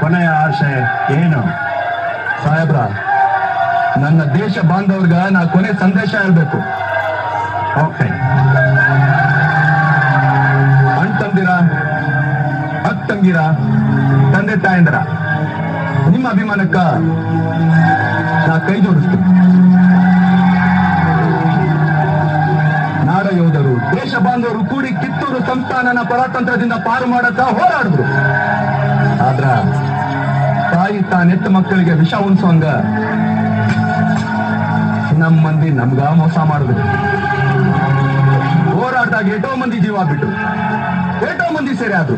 ಕೊನೆಯ ಆಸೆ ಏನು? ಸಾಹೇಬ್ರ, ನನ್ನ ದೇಶ ಬಾಂಧವ್ರಿಗ ನಾ ಕೊನೆ ಸಂದೇಶ ಹೇಳ್ಬೇಕು. ಓಕೆ. ಅಣ್ತಂದಿರ ಅಕ್ಕಂಗಿರ ತಂದೆ ತಾಯಂದಿರ, ನಿಮ್ಮ ಅಭಿಮಾನಕ್ಕ ನಾ ಕೈ ಜೋಡಿಸ್ತೀನಿ. ನಾಡ ಯೋಧರು, ದೇಶ ಬಾಂಧವರು ಕೂಡಿ ಕಿತ್ತೂರು ಸಂಸ್ಥಾನನ ಪರಾತಂತ್ರದಿಂದ ಪಾರು ಮಾಡಕ್ಕ ಹೋರಾಡಿದ್ರು. ಆದ್ರ ತಾಯಿ ತಾನೆತ್ತ ಮಕ್ಕಳಿಗೆ ವಿಷ ಉಣಿಸುವಂಗ ನಮ್ಮ ಮಂದಿ ನಮ್ಗ ಮೋಸ ಮಾಡಿದ್ರು ಹೋರಾಟದಾಗ ಎಷ್ಟೋ ಮಂದಿ ಜೀವ ಬಿಟ್ಟು, ಎಷ್ಟೋ ಮಂದಿ ಸೇರಿ ಅದು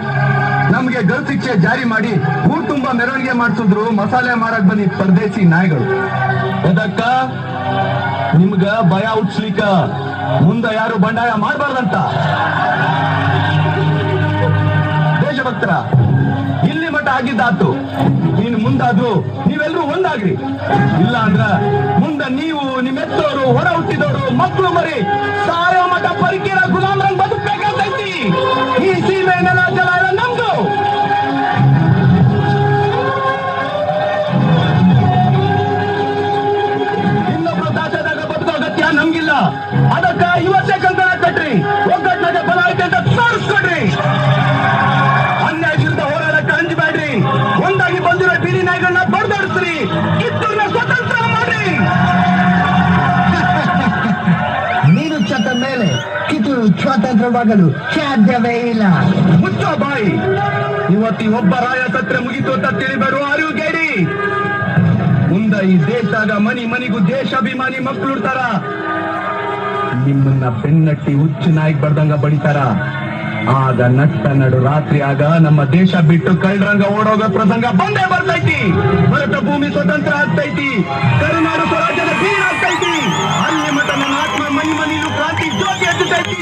ನಮ್ಗೆ ಗಲ್ ಶಿಕ್ಷೆ ಜಾರಿ ಮಾಡಿ ಊರ್ ತುಂಬಾ ಮೆರವಣಿಗೆ ಮಾಡಿಸಿದ್ರು, ಮಸಾಲೆ ಮಾರಕ್ ಬಂದಿ ಪರದೇಶಿ ನಾಯಿಗಳು. ಅದಕ್ಕ ನಿಮ್ಗ ಭಯ ಹುಟ್ಸ್ಲಿಕ್ಕ. ಮುಂದ ಯಾರು ಬಂಡಾಯ ಮಾಡಬಾರ್ದಂತ. ದೇಶಭಕ್ತರ ಮಟ್ಟ ಆಗಿದ್ದಾತು ನೀನು ಮುಂದಾದ್ರು ನೀವೆಲ್ಲರೂ ಒಂದಾಗ್ರಿ. ಇಲ್ಲ ಅಂದ್ರ ಮುಂದ ನೀವು ನಿಮ್ಮೆತ್ತೋರು ಹೊರ ಹುಟ್ಟಿದವರು ಮಕ್ಕಳು ಮರಿ. ಸ್ವಾತಂತ್ರ್ಯವಾಗಲು ಸಾಧ್ಯವೇ ಇಲ್ಲ. ಮುಚ್ಚೋ ಬಾಯಿ. ಇವತ್ತಿ ಒಬ್ಬ ರಾಯ ಸತ್ರ ಮುಗಿತು ಅಂತ ತಿಳಿ ಬರುವ ಅರಿವುಗೇಡಿ ಮುಂದ ಈ ದೇಶದಾಗ ಮನಿ ಮನಿಗೂ ದೇಶಾಭಿಮಾನಿ ಮಕ್ಕಳು ಇರ್ತಾರ. ನಿಮ್ಮನ್ನ ಬೆನ್ನಟ್ಟಿ ಹುಚ್ಚು ನಾಯ್ಕ ಬರ್ದಂಗ ಬಡಿತಾರ. ಆಗ ನಟ್ಟ ನಡು ರಾತ್ರಿ ಆಗ ನಮ್ಮ ದೇಶ ಬಿಟ್ಟು ಕಳ್ಳರಂಗ ಓಡೋಗ ಪ್ರಸಂಗ ಬಂದೇ ಬರ್ತೈತಿ. ಭರತ ಭೂಮಿ ಸ್ವತಂತ್ರ ಆಗ್ತೈತಿ. ಕರುನಾಡು ಸ್ವರಾಜ್ಯದ ಬೀರ್ ಆಗ್ತೈತಿ. ಅಲ್ಲಿ ಮಠ ನನ್ನ ಆತ್ಮ ಮನಿ ಮನಿಲು ಕ್ರಾಂತಿ ಜ್ಯೋತಿ ಹಚ್ಚತೈತಿ.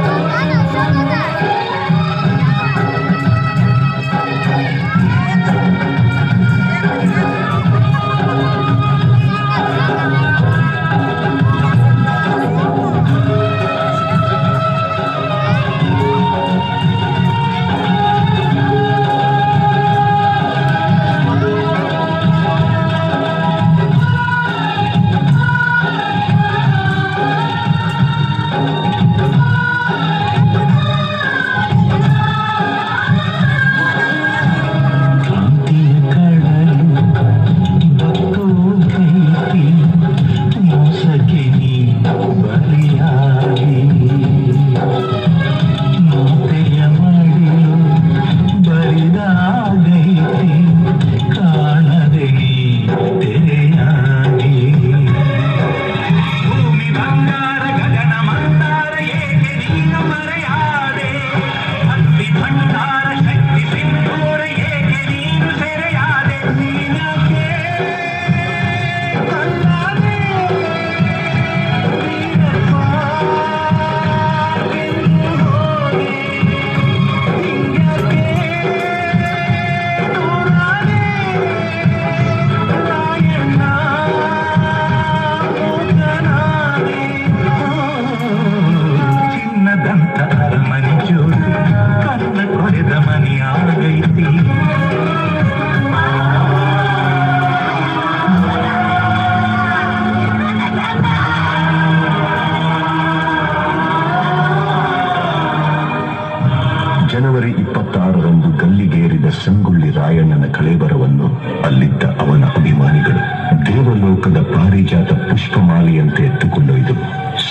ಕಳೇಬರವನ್ನು ಅಲ್ಲಿದ್ದ ಅವನ ಅಭಿಮಾನಿಗಳು ದೇವಲೋಕದ ಪಾರಿಜಾತ ಪುಷ್ಪಮಾಲೆಯಂತೆ ಎತ್ತುಕೊಂಡೊಯ್ದು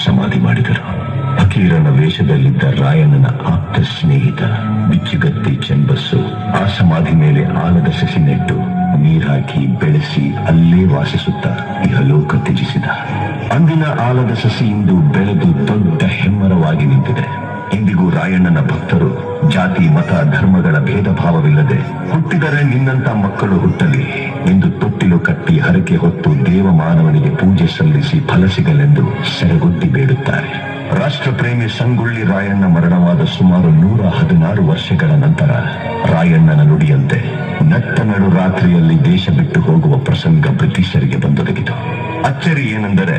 ಸಮಾಧಿ ಮಾಡಿದರು. ಅಕೀರನ ವೇಷದಲ್ಲಿದ್ದ ರಾಯನನ ಆಪ್ತ ಸ್ನೇಹಿತ ಬಿಚ್ಚುಗತ್ತಿ ಚೆಂಬಸ್ಸು ಆ ಸಮಾಧಿ ಮೇಲೆ ಆಲದ ಸಸಿ ನೆಟ್ಟು ನೀರಾಕಿ ಬೆಳೆಸಿ ಅಲ್ಲೇ ವಾಸಿಸುತ್ತ ಇಹಲೋಕ ತ್ಯಜಿಸಿದ. ಅಂದಿನ ಆಲದ ಸಸಿ ಇಂದು ಬೆಳೆದು ದೊಡ್ಡ ಹೆಮ್ಮರವಾಗಿ ನಿಂತಿದೆ. ಇಂದಿಗೂ ರಾಯಣ್ಣನ ಭಕ್ತರು ಜಾತಿ, ಮತ, ಧರ್ಮಗಳ ಭೇದ ಭಾವವಿಲ್ಲದೆ ಹುಟ್ಟಿದರೆ ನಿನ್ನಂತ ಮಕ್ಕಳು ಹುಟ್ಟಲಿ ಎಂದು ತೊಟ್ಟಿಲು ಕಟ್ಟಿ ಹರಕೆ ಹೊತ್ತು ದೇವ ಮಾನವನಿಗೆ ಪೂಜೆ ಸಲ್ಲಿಸಿ ಫಲ ಸಿಗಲೆಂದು ಸೆರೆಗುದ್ದಿ ಬೇಡುತ್ತಾರೆ. ರಾಷ್ಟ್ರಪ್ರೇಮಿ ಸಂಗೊಳ್ಳಿ ರಾಯಣ್ಣ ಮರಣವಾದ ಸುಮಾರು ನೂರ ಹದಿನಾರು ವರ್ಷಗಳ ನಂತರ ರಾಯಣ್ಣನ ನುಡಿಯಂತೆ ನಟ್ಟ ನಡು ರಾತ್ರಿಯಲ್ಲಿ ದೇಶ ಬಿಟ್ಟು ಹೋಗುವ ಪ್ರಸಂಗ ಬ್ರಿಟಿಷರಿಗೆ ಬಂದೊದಗಿತು. ಅಚ್ಚರಿ ಏನೆಂದರೆ